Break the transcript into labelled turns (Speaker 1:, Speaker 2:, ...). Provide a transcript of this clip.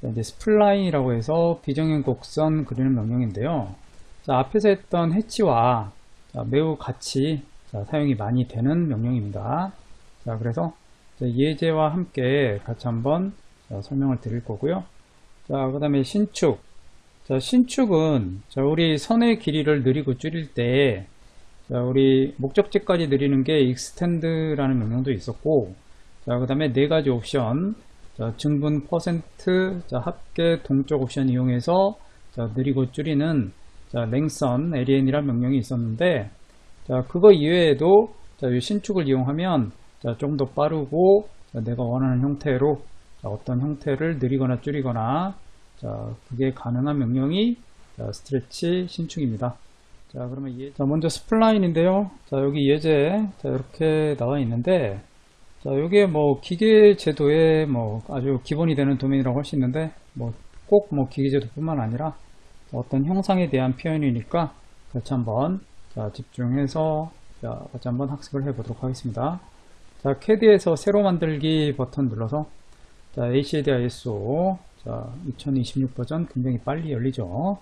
Speaker 1: 자, 이제 스플라인이라고 해서 비정형 곡선 그리는 명령인데요. 자, 앞에서 했던 해치와 자, 매우 같이 자, 사용이 많이 되는 명령입니다. 자, 그래서 자, 예제와 함께 같이 한번 자, 설명을 드릴 거고요. 자, 그 다음에 신축. 자, 신축은 자, 우리 선의 길이를 느리고 줄일 때 자, 우리 목적지까지 느리는 게 extend라는 명령도 있었고 자, 그 다음에 네 가지 옵션 자, 증분 퍼센트 자, 합계 동적 옵션 이용해서 자, 느리고 줄이는 자, 랭선 LN이라는 명령이 있었는데 자, 그거 이외에도 자, 이 신축을 이용하면 자, 좀 더 빠르고 자, 내가 원하는 형태로 자, 어떤 형태를 느리거나 줄이거나 자, 그게 가능한 명령이 자, 스트레치 신축입니다. 자, 그러면 예, 자, 먼저 스플라인인데요. 자, 여기 예제 자, 이렇게 나와 있는데 자, 이게 뭐 기계 제도의 뭐 아주 기본이 되는 도면이라고 할 수 있는데 뭐꼭뭐 기계 제도뿐만 아니라 어떤 형상에 대한 표현이니까 같이 한번 자, 집중해서 자, 같이 한번 학습을 해 보도록 하겠습니다. 자, CAD에서 새로 만들기 버튼 눌러서 자, ACAD ISO 자, 2026 버전 굉장히 빨리 열리죠.